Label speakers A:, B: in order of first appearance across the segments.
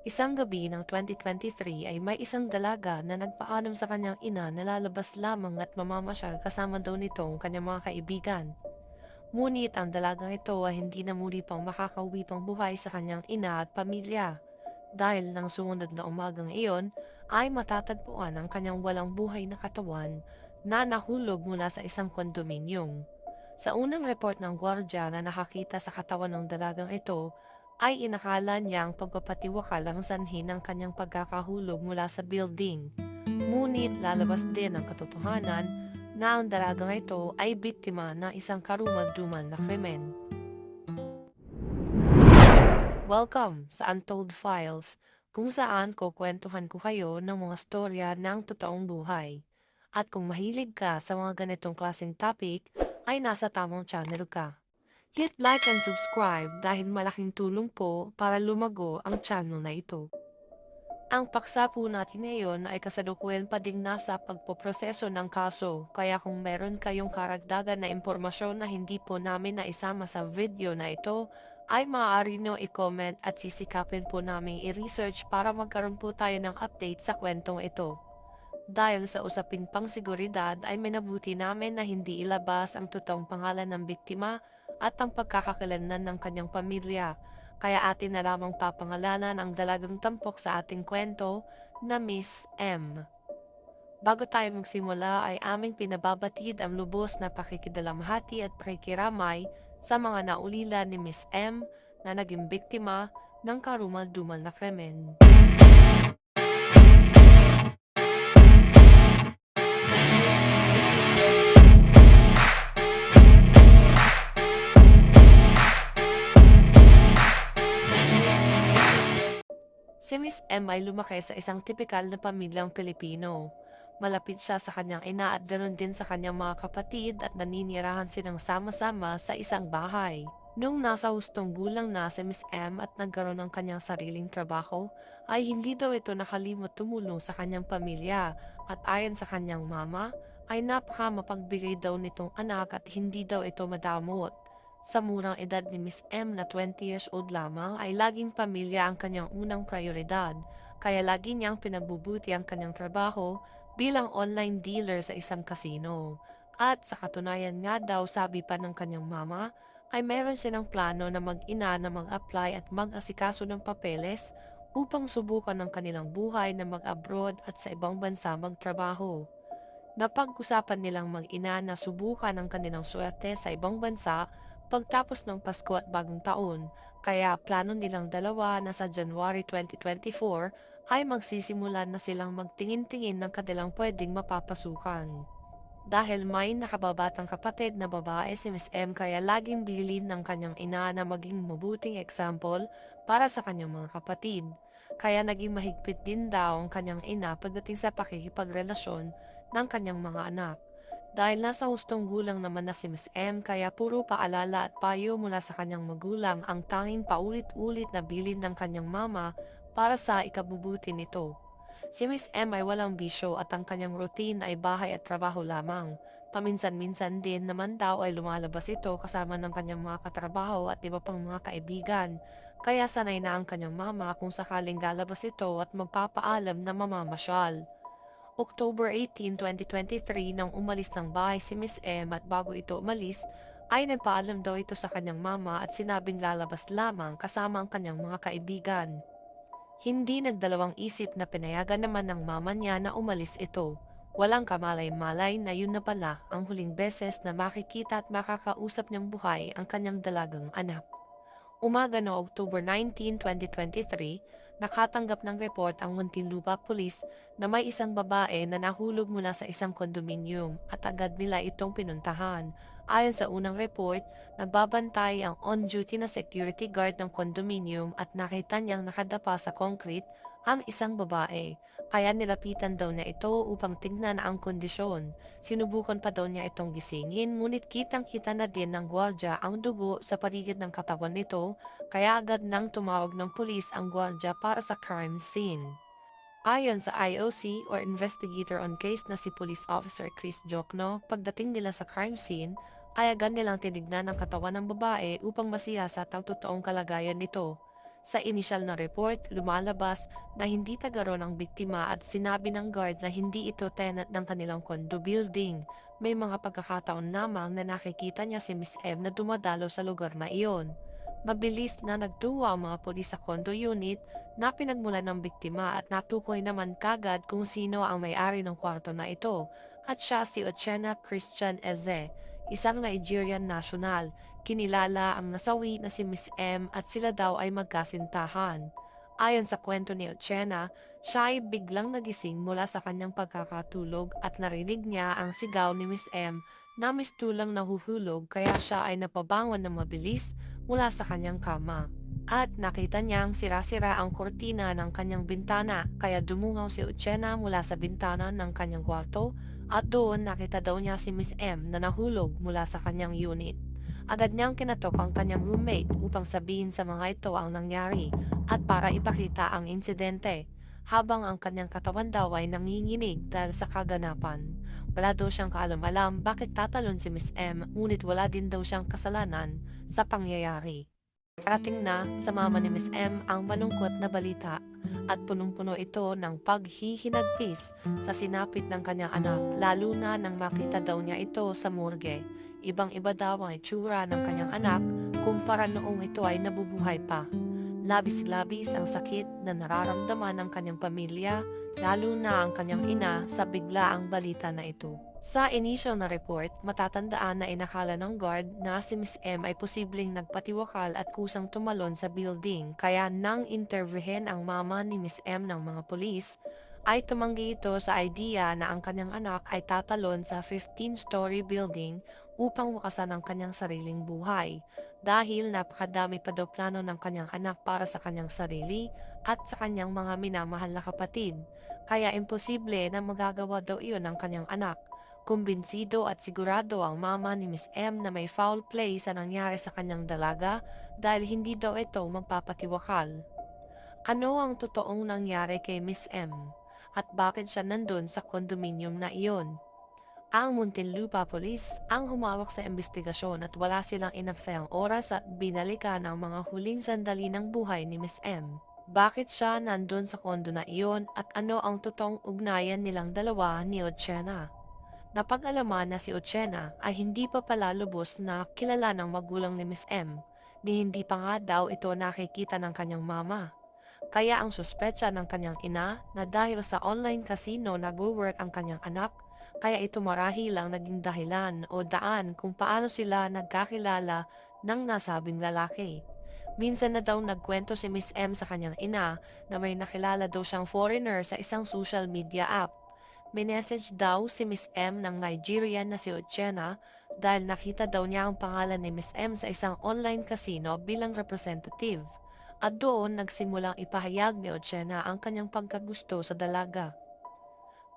A: Isang gabi ng 2023 ay may isang dalaga na nagpaalam sa kanyang ina na lalabas lamang at mamamasyal kasama daw nito ang kanyang mga kaibigan. Ngunit ang dalagang ito ay hindi na muli pang makakauwi pang buhay sa kanyang ina at pamilya. Dahil ng sumunod na umagang iyon ay matatagpuan ang kanyang walang buhay na katawan na nahulog mula sa isang kondominium. Sa unang report ng gwardya na nakakita sa katawan ng dalagang ito, ay inakala niya ang pagpapatiwakal ang sanhi ng kanyang pagkakahulog mula sa building. Ngunit lalabas din ang katotohanan na ang dalagang ito ay biktima ng isang karumal-dumal na krimen. Welcome sa Untold Files, kung saan kukwentuhan ko kayo ng mga storya ng totoong buhay. At kung mahilig ka sa mga ganitong klaseng topic, ay nasa tamang channel ka. Hit like and subscribe dahil malaking tulong po para lumago ang channel na ito. Ang paksa po natin ngayon ay kasalukuyan pa ding nasa pagpoproseso ng kaso kaya kung meron kayong karagdagan na impormasyon na hindi po namin naisama sa video na ito ay maaari nyo i-comment at sisikapin po namin i-research para magkaroon po tayo ng update sa kwentong ito. Dahil sa usaping pang seguridad ay minabuti namin na hindi ilabas ang totoong pangalan ng biktima at ang pagkakakilanlan ng kanyang pamilya. Kaya atin na lamang papangalanan ang dalagang tampok sa ating kwento na Miss M. Bago tayo magsimula ay aming pinababatid ang lubos na pakikidalamhati at pakikiramay sa mga naulila ni Miss M na naging biktima ng karumal-dumal na krimen. Si Miss M ay lumaki sa isang tipikal na pamilyang Pilipino. Malapit siya sa kanyang ina at ganoon din sa kanyang mga kapatid at naninirahan silang sama-sama sa isang bahay. Nung nasa hustong gulang na si Miss M at nagkaroon ng kanyang sariling trabaho, ay hindi daw ito nakalimot tumulong sa kanyang pamilya at ayon sa kanyang mama, ay napaka mapagbigay daw nitong anak at hindi daw ito madamot. Sa murang edad ni Miss M na 20 years old lamang ay laging pamilya ang kanyang unang prioridad, kaya lagi niyang pinabubuti ang kanyang trabaho bilang online dealer sa isang kasino. At sa katunayan nga daw sabi pa ng kanyang mama, ay meron silang plano na mag-ina na mag-apply at mag-asikaso ng papeles upang subukan ng kanilang buhay na mag-abroad at sa ibang bansa magtrabaho. Napag-usapan nilang mag-ina na subukan ang kanilang swerte sa ibang bansa pagtapos ng Pasko at Bagong Taon, kaya plano nilang dalawa na sa January 2024 ay magsisimula na silang magtingin-tingin ng kanilang pwedeng mapapasukan. Dahil may nakababatang kapatid na babae si Miss M kaya laging bilin ng kanyang ina na maging mabuting example para sa kanyang mga kapatid. Kaya naging mahigpit din daw ang kanyang ina pagdating sa pakikipagrelasyon ng kanyang mga anak. Dahil nasa hustong gulang naman na si Miss M kaya puro paalala at payo mula sa kanyang magulang ang tanging paulit-ulit na bilin ng kanyang mama para sa ikabubuti nito. Si Miss M ay walang bisyo at ang kanyang routine ay bahay at trabaho lamang. Paminsan-minsan din naman daw ay lumalabas ito kasama ng kanyang mga katrabaho at iba pang mga kaibigan. Kaya sanay na ang kanyang mama kung sakaling lalabas ito at magpapaalam na mamamasyal. October 18, 2023 nang umalis ng bahay si Miss M at bago ito umalis, ay nagpaalam daw ito sa kanyang mama at sinabing lalabas lamang kasama ang kanyang mga kaibigan. Hindi nagdalawang isip na pinayagan naman ng mama niya na umalis ito. Walang kamalay-malay na yun na pala ang huling beses na makikita at makakausap niyang buhay ang kanyang dalagang anak. Umaga no October 19, 2023, nakatanggap ng report ang Muntinlupa Police na may isang babae na nahulog mula sa isang kondominium at agad nila itong pinuntahan. Ayon sa unang report, nagbabantay ang on-duty na security guard ng kondominium at nakita niyang nakadapa sa concrete ang isang babae. Kaya nilapitan daw niya ito upang tingnan ang kondisyon. Sinubukan pa daw niya itong gisingin ngunit kitang-kita na din ng gwardya ang dugo sa paligid ng katawan nito kaya agad nang tumawag ng pulis ang gwardya para sa crime scene. Ayon sa IOC or Investigator on Case na si Police Officer Chris Jokno, pagdating nila sa crime scene, ay agad nilang tinignan ang katawan ng babae upang masiyasat ang totoong kalagayan nito. Sa inisyal na report, lumalabas na hindi taga ron ang biktima at sinabi ng guard na hindi ito tenant ng kanilang condo building. May mga pagkakataon lamang na nakikita niya si Miss M na dumadalo sa lugar na iyon. Mabilis na nagtuwa ang mga polis sa condo unit na pinagmulan ng biktima at natukoy naman kagad kung sino ang may-ari ng kwarto na ito at siya si Ochena Christian Eze, isang Nigerian national. Kinilala ang nasawi na si Miss M at sila daw ay magkasintahan. Ayon sa kwento ni Ochena, siya ay biglang nagising mula sa kanyang pagkakatulog at narinig niya ang sigaw ni Miss M na mistulang nahuhulog kaya siya ay napabangon ng mabilis mula sa kanyang kama. At nakita niyang sira-sira ang kortina ng kanyang bintana kaya dumungaw si Uchena mula sa bintana ng kanyang kwarto at doon nakita daw niya si Miss M na nahulog mula sa kanyang unit. Agad niyang kinatok ang kanyang roommate upang sabihin sa mga ito ang nangyari at para ipakita ang insidente habang ang kanyang katawan daw ay nanginginig dahil sa kaganapan. Wala daw siyang kaalam-alam bakit tatalon si Miss M ngunit wala din daw siyang kasalanan sa pangyayari. Parating na sa mama ni Miss M ang malungkot na balita at punong-puno ito ng paghihinagpis sa sinapit ng kanyang anak lalo na nang makita daw niya ito sa morgue. Ibang-iba daw ang itsura ng kanyang anak kumpara noong ito ay nabubuhay pa. Labis-labis ang sakit na nararamdaman ng kanyang pamilya, lalo na ang kanyang ina sa biglaang balita na ito. Sa initial na report, matatandaan na inakala ng guard na si Miss M ay posibleng nagpatiwakal at kusang tumalon sa building kaya nang interviewin ang mama ni Miss M ng mga polis, ay tumanggi ito sa idea na ang kanyang anak ay tatalon sa 15-story building upang wakasan ang kanyang sariling buhay dahil napakadami pa daw plano ng kanyang anak para sa kanyang sarili at sa kanyang mga minamahal na kapatid. Kaya imposible na magagawa daw iyon ng kanyang anak. Kumbinsido at sigurado ang mama ni Miss M na may foul play sa nangyari sa kanyang dalaga dahil hindi daw ito magpapatiwakal. Ano ang totoong nangyari kay Miss M? At bakit siya nandun sa kondominium na iyon? Ang Muntinlupa Police ang humawak sa investigasyon at wala silang inaksayang oras at binalikan ang mga huling sandali ng buhay ni Miss M. Bakit siya nandun sa kondo na iyon at ano ang totoong ugnayan nilang dalawa ni Ochena? Napag-alaman na si Ochena ay hindi pa pala lubos na kilala ng magulang ni Miss M, ni hindi pa nga daw ito nakikita ng kanyang mama. Kaya ang suspecha ng kanyang ina na dahil sa online casino nag-work ang kanyang anak, kaya ito marahil ang naging dahilan o daan kung paano sila nagkakilala ng nasabing lalaki. Minsan na daw nagkwento si Miss M sa kanyang ina na may nakilala daw siyang foreigner sa isang social media app. May message daw si Miss M ng Nigerian na si Ochena dahil nakita daw niya ang pangalan ni Miss M sa isang online casino bilang representative. At doon nagsimulang ipahayag ni Ochena ang kanyang pagkagusto sa dalaga.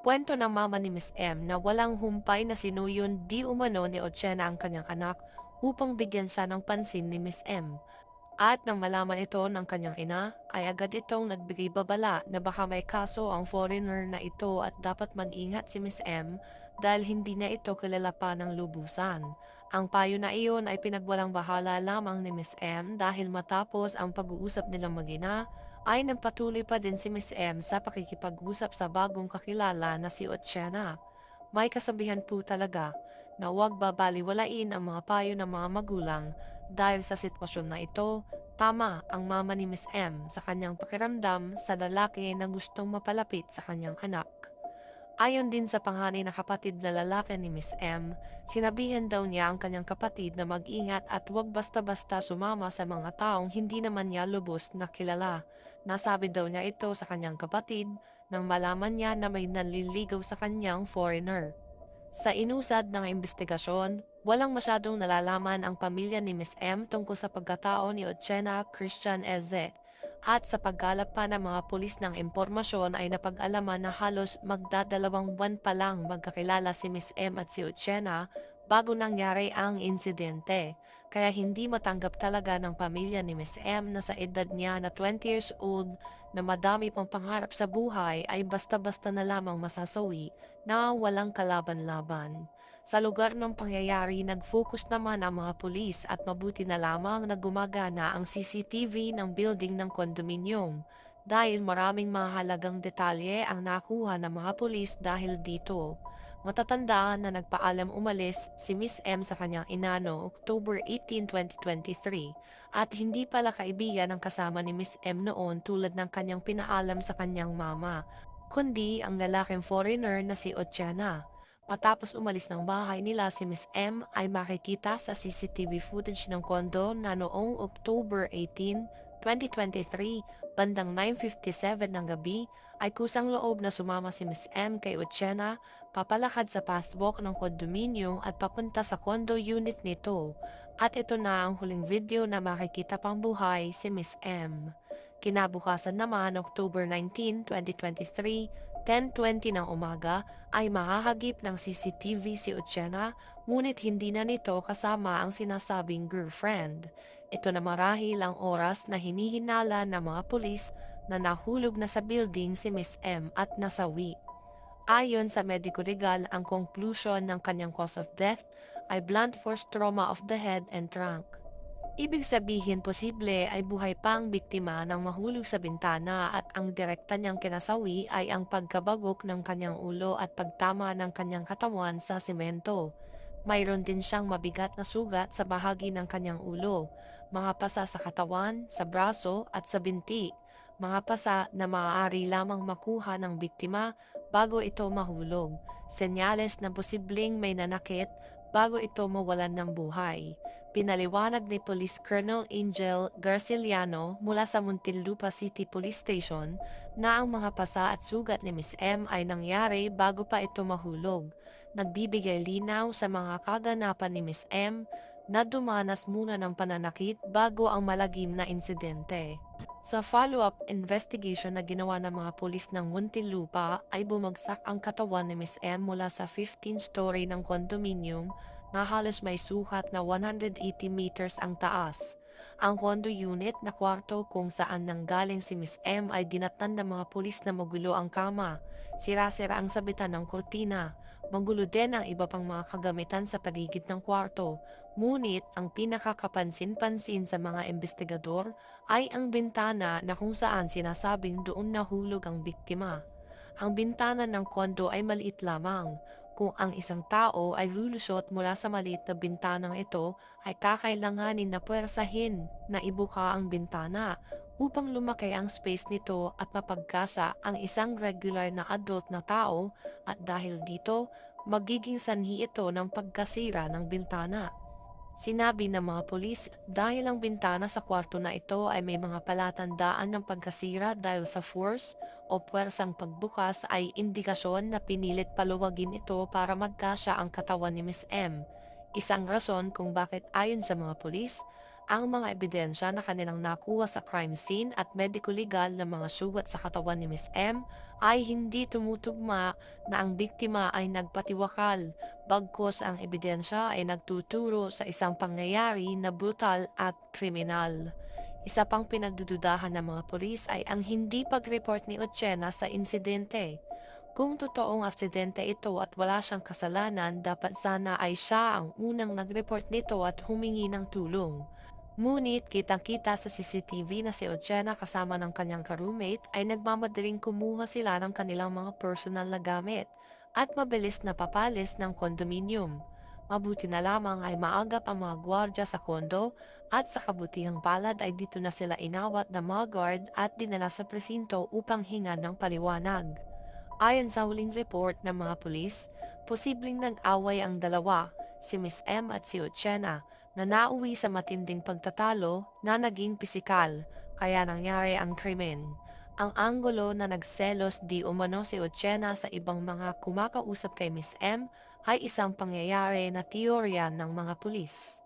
A: Kwento ng mama ni Miss M na walang humpay na sinuyon di umano ni Ochena ang kanyang anak upang bigyan siya ng pansin ni Miss M. At nang malaman ito ng kanyang ina, ay agad itong nagbigay babala na baka may kaso ang foreigner na ito at dapat mag-ingat si Miss M dahil hindi na ito kilala pa ng lubusan. Ang payo na iyon ay pinagwalang bahala lamang ni Miss M dahil matapos ang pag-uusap nilang magina, ay nagpatuloy pa din si Miss M sa pakikipag-usap sa bagong kakilala na si Ochena. May kasabihan po talaga na huwag babaliwalain ang mga payo ng mga magulang dahil sa sitwasyon na ito, tama ang mama ni Miss M sa kanyang pakiramdam sa lalaki na gustong mapalapit sa kanyang anak. Ayon din sa panganay na kapatid na lalaki ni Miss M, sinabihan daw niya ang kanyang kapatid na mag-ingat at huwag basta-basta sumama sa mga taong hindi naman niya lubos na kilala. Nasabi daw niya ito sa kanyang kapatid nang malaman niya na may naliligaw sa kanyang foreigner. Sa inusad ng investigasyon, walang masyadong nalalaman ang pamilya ni Miss M tungkol sa pagkatao ni Ochena Christian Eze. At sa paggalap pa ng mga pulis ng impormasyon ay napag-alaman na halos magdadalawang buwan pa lang magkakilala si Miss M at si Ochena bago nangyari ang insidente. Kaya hindi matanggap talaga ng pamilya ni Miss M na sa edad niya na 20 years old na madami pang pangarap sa buhay ay basta-basta na lamang masasawi na walang kalaban-laban. Sa lugar ng pangyayari, nag-focus naman ang mga pulis at mabuti na lamang na gumagana ang CCTV ng building ng kondominium dahil maraming mga halagang detalye ang nakuha ng mga pulis dahil dito. Matatandaan na nagpaalam umalis si Miss M sa kanyang inano October 18, 2023 at hindi pala kaibigan ang kasama ni Miss M noon tulad ng kanyang pinaalam sa kanyang mama, kundi ang lalaking foreigner na si Otiana. Matapos umalis ng bahay nila si Miss M ay makikita sa CCTV footage ng kondo na noong October 18, 2023, bandang 9.57 ng gabi, ay kusang loob na sumama si Miss M kay Uchena, papalakad sa pathwalk ng kondominium at papunta sa condo unit nito. At ito na ang huling video na makikita pang buhay si Miss M. Kinabukasan naman, October 19, 2023, 10.20 ng umaga ay mahahagip ng CCTV si Uchena ngunit hindi na nito kasama ang sinasabing girlfriend. Ito na marahil ang oras na hinihinala ng mga pulis na nahulog na sa building si Miss M at nasawi. Ayon sa medico legal, ang conclusion ng kanyang cause of death ay blunt force trauma of the head and trunk. Ibig sabihin posible ay buhay pa ang biktima ng mahulog sa bintana at ang direkta niyang kinasawi ay ang pagkabagok ng kanyang ulo at pagtama ng kanyang katawan sa simento. Mayroon din siyang mabigat na sugat sa bahagi ng kanyang ulo, mga pasa sa katawan, sa braso at sa binti, mga pasa na maaari lamang makuha ng biktima bago ito mahulog, senyales na posibleng may nanakit bago ito mawalan ng buhay. Pinaliwanag ni Police Colonel Angel Garciliano mula sa Muntinlupa City Police Station na ang mga pasa at sugat ni Miss M ay nangyari bago pa ito mahulog. Nagbibigay linaw sa mga kaganapan ni Miss M na dumanas muna ng pananakit bago ang malagim na insidente. Sa follow-up investigation na ginawa ng mga pulis ng Muntinlupa ay bumagsak ang katawan ni Miss M mula sa 15-story ng condominium na halos may sukat na 180 meters ang taas. Ang condo unit na kwarto kung saan nanggaling si Miss M ay dinatan ng mga pulis na magulo ang kama, sira-sira ang sabitan ng kurtina, magulo din ang iba pang mga kagamitan sa paligid ng kwarto, Ngunit ang pinakakapansin-pansin sa mga investigador ay ang bintana na kung saan sinasabing doon nahulog ang biktima. Ang bintana ng kondo ay maliit lamang. Kung ang isang tao ay lulusot mula sa maliit na bintanang ito, ay kakailanganin na puwersahin na ibuka ang bintana upang lumaki ang space nito at mapagkasa ang isang regular na adult na tao at dahil dito, magiging sanhi ito ng pagkasira ng bintana. Sinabi ng mga pulis dahil ang bintana sa kwarto na ito ay may mga palatandaan ng pagkasira dahil sa force o puwersang pagbukas ay indikasyon na pinilit paluwagin ito para magkasya ang katawan ni Miss M. Isang rason kung bakit ayon sa mga pulis, ang mga ebidensya na kanilang nakuha sa crime scene at medico-legal na mga sugat sa katawan ni Miss M ay hindi tumutugma na ang biktima ay nagpatiwakal, bagkos ang ebidensya ay nagtuturo sa isang pangyayari na brutal at kriminal. Isa pang pinagdududahan ng mga polis ay ang hindi pag-report ni Ochena sa insidente. Kung totoong aksidente ito at wala siyang kasalanan, dapat sana ay siya ang unang nag-report nito at humingi ng tulong. Ngunit kitang-kita sa CCTV na si Ochena kasama ng kanyang ka-roommate ay nagmamadaling kumuha sila ng kanilang mga personal na gamit at mabilis na papalis ng kondominium. Mabuti na lamang ay maagap ang mga gwardya sa kondo at sa kabutihang palad ay dito na sila inawat na mga guard at dinala sa presinto upang hinga ng paliwanag. Ayon sa huling report ng mga pulis, posibleng nag-away ang dalawa, si Miss M at si Ochena, na nauwi sa matinding pagtatalo na naging pisikal, kaya nangyari ang krimen. Ang anggulo na nagselos di umano si Ochena sa ibang mga kumakausap kay Miss M ay isang pangyayari na teorya ng mga pulis.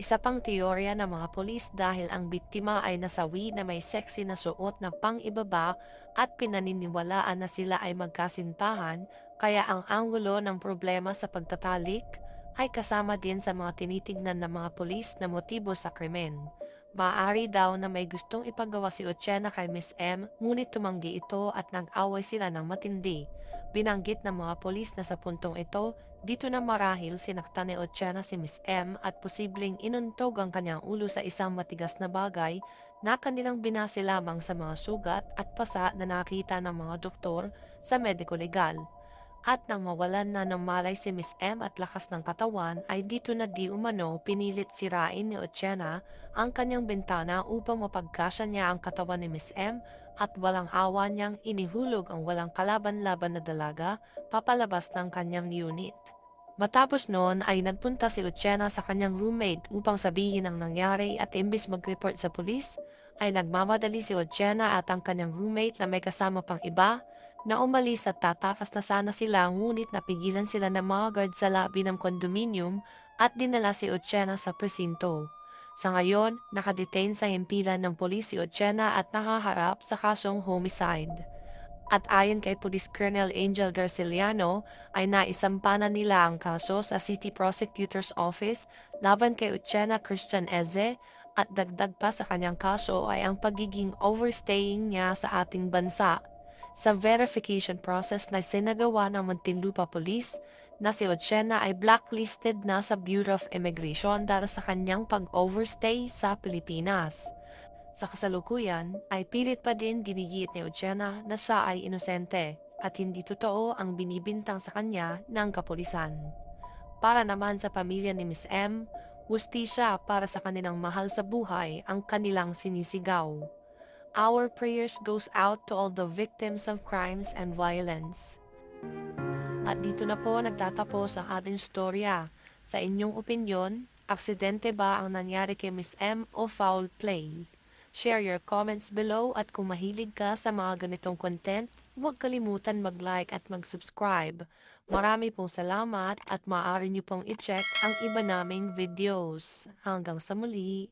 A: Isa pang teorya ng mga pulis dahil ang biktima ay nasawi na may sexy na suot na pang-ibaba at pinaniniwalaan na sila ay magkasintahan kaya ang anggulo ng problema sa pagtatalik ay kasama din sa mga tinitignan ng mga polis na motibo sa krimen. Maaari daw na may gustong ipagawa si Ochena kay Miss M, ngunit tumanggi ito at nag-away sila ng matindi. Binanggit ng mga polis na sa puntong ito, dito na marahil sinaktan ni Otiana si Miss M at posibleng inuntog ang kanyang ulo sa isang matigas na bagay na kanilang binase lamang sa mga sugat at pasa na nakita ng mga doktor sa mediko legal. At nang mawalan na ng malay si Miss M at lakas ng katawan ay dito na di umano pinilit sirain ni Otiana ang kanyang bintana upang mapagkasya niya ang katawan ni Miss M at walang awa niyang inihulog ang walang kalaban-laban na dalaga papalabas ng kanyang unit. Matapos noon ay nagpunta si Luciana sa kanyang roommate upang sabihin ang nangyari at imbis mag-report sa pulis, ay nagmamadali si Luciana at ang kanyang roommate na may kasama pang iba na umalis at tatakas na sana sila ngunit napigilan sila ng mga guard sa lobby ng condominium at dinala si Luciana sa presinto. Sa ngayon, nakadetain sa himpilan ng polis si Luciana at nakaharap sa kasong homicide. At ayon kay Police Colonel Angel Garciliano, ay naisampa na nila ang kaso sa City Prosecutor's Office laban kay Uchena Christian Eze at dagdag pa sa kanyang kaso ay ang pagiging overstaying niya sa ating bansa. Sa verification process na sinagawa ng Muntinlupa Police, na si Uchena ay blacklisted na sa Bureau of Immigration dahil sa kanyang pag-overstay sa Pilipinas. Sa kasalukuyan, ay pilit pa din dinigit ni Uchena na siya ay inosente at hindi totoo ang binibintang sa kanya ng kapulisan. Para naman sa pamilya ni Miss M, hustisya para sa kanilang mahal sa buhay ang kanilang sinisigaw. Our prayers goes out to all the victims of crimes and violence. At dito na po nagtatapos ang ating storya. Sa inyong opinyon, aksidente ba ang nangyari kay Miss M o foul play? Share your comments below at kung mahilig ka sa mga ganitong content, huwag kalimutan mag-like at mag-subscribe. Marami pong salamat at maaari niyo pong i-check ang iba naming videos. Hanggang sa muli!